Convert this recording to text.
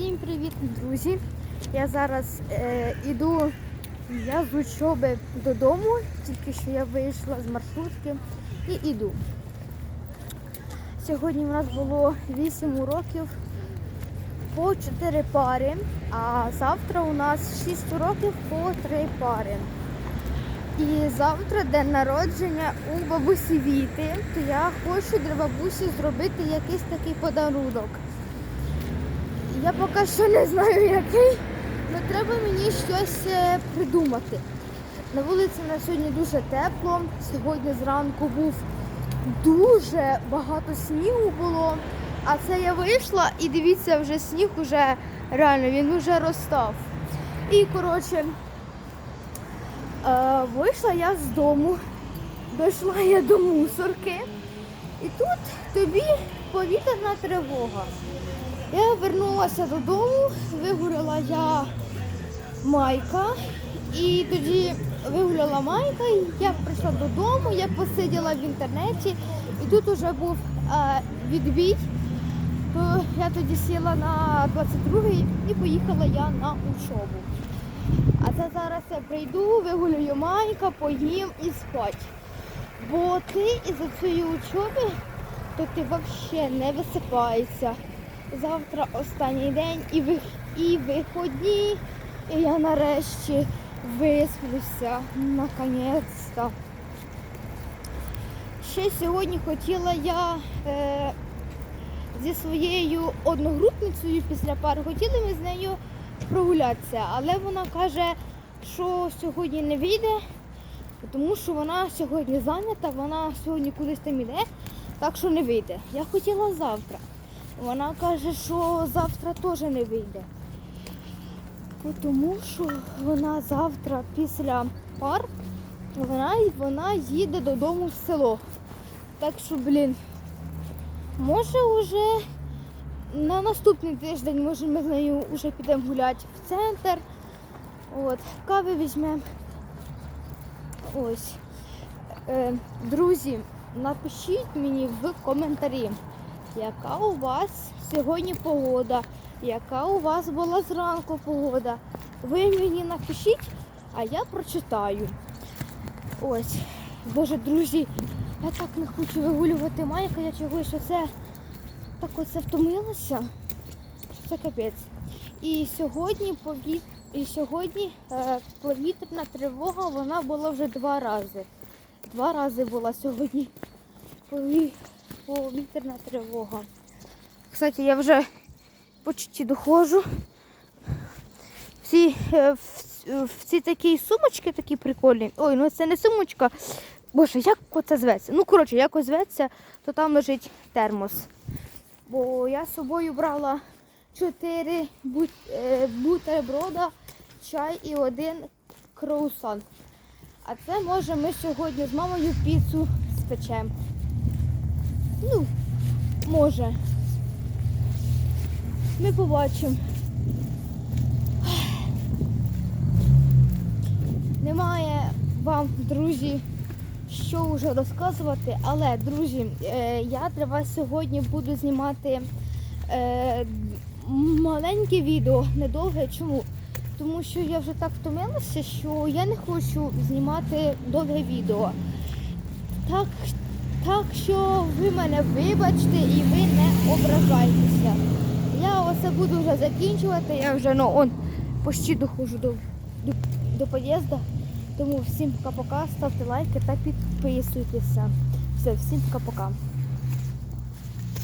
Всім привіт, друзі! Я зараз е, іду я з учоби додому, тільки що я вийшла з маршрутки і іду. Сьогодні у нас було 8 уроків по 4 пари, а завтра у нас 6 уроків по 3 пари. І завтра день народження у бабусі Віти, то я хочу для бабусі зробити якийсь такий подарунок. Я поки що не знаю який, але треба мені щось е, придумати. На вулиці на сьогодні дуже тепло. Сьогодні зранку був дуже багато снігу було. А це я вийшла і дивіться, вже сніг уже реально він вже розстав. І коротше, е, вийшла я з дому, дійшла я до мусорки, і тут тобі повітряна тривога. Я вернулася додому, вигуляла я майка. І тоді вигуляла майка, і я прийшла додому, я посиділа в інтернеті, і тут вже був е, відбій. То я тоді сіла на 22-й і поїхала я на учобу. А це зараз я прийду, вигулюю майка, поїм і спать. Бо ти із-за цієї учоби, то ти взагалі не висипаєшся. Завтра останній день і, ви, і виходні, і я нарешті висплюся. Наконець-то. Ще сьогодні хотіла я е, зі своєю одногрупницею після пари, хотіли ми з нею прогулятися, але вона каже, що сьогодні не вийде, тому що вона сьогодні зайнята, вона сьогодні кудись там іде, так що не вийде. Я хотіла завтра. Вона каже, що завтра теж не вийде. Тому що вона завтра після пар вона, вона їде додому в село. Так що, блін, може вже на наступний тиждень може ми з нею вже підемо гуляти в центр. От, кави візьмемо. Ось. Е, друзі, напишіть мені в коментарі. Яка у вас сьогодні погода? Яка у вас була зранку погода? Ви мені напишіть, а я прочитаю. Ось. Боже, друзі, я так не хочу вигулювати майка, я чогось це так оце втомилася. Це капець. І сьогодні повіт... і сьогодні е, повітряна тривога вона була вже два рази. Два рази була сьогодні пові повітряна тривога. Кстати, я вже почти доходжу. Всі, е, в, в ці такі сумочки такі прикольні. Ой, ну це не сумочка. Боже, як це зветься? Ну, коротше, якось зветься, то там лежить термос. Бо я з собою брала 4 бут, е, бутерброда, чай і один круасан. А це може ми сьогодні з мамою піцу спечемо. Може. Ми побачимо. Немає вам, друзі, що вже розказувати, але, друзі, е, я для вас сьогодні буду знімати е, маленьке відео, недовге. Чому? Тому що я вже так втомилася, що я не хочу знімати довге відео. Так, так що ви мене вибачте і ви не ображайтеся. Я оце буду вже закінчувати. Я вже ну, он, почти доходжу до, до, до під'їзду. Тому всім пока-пока, ставте лайки та підписуйтеся. Все, всім пока-пока.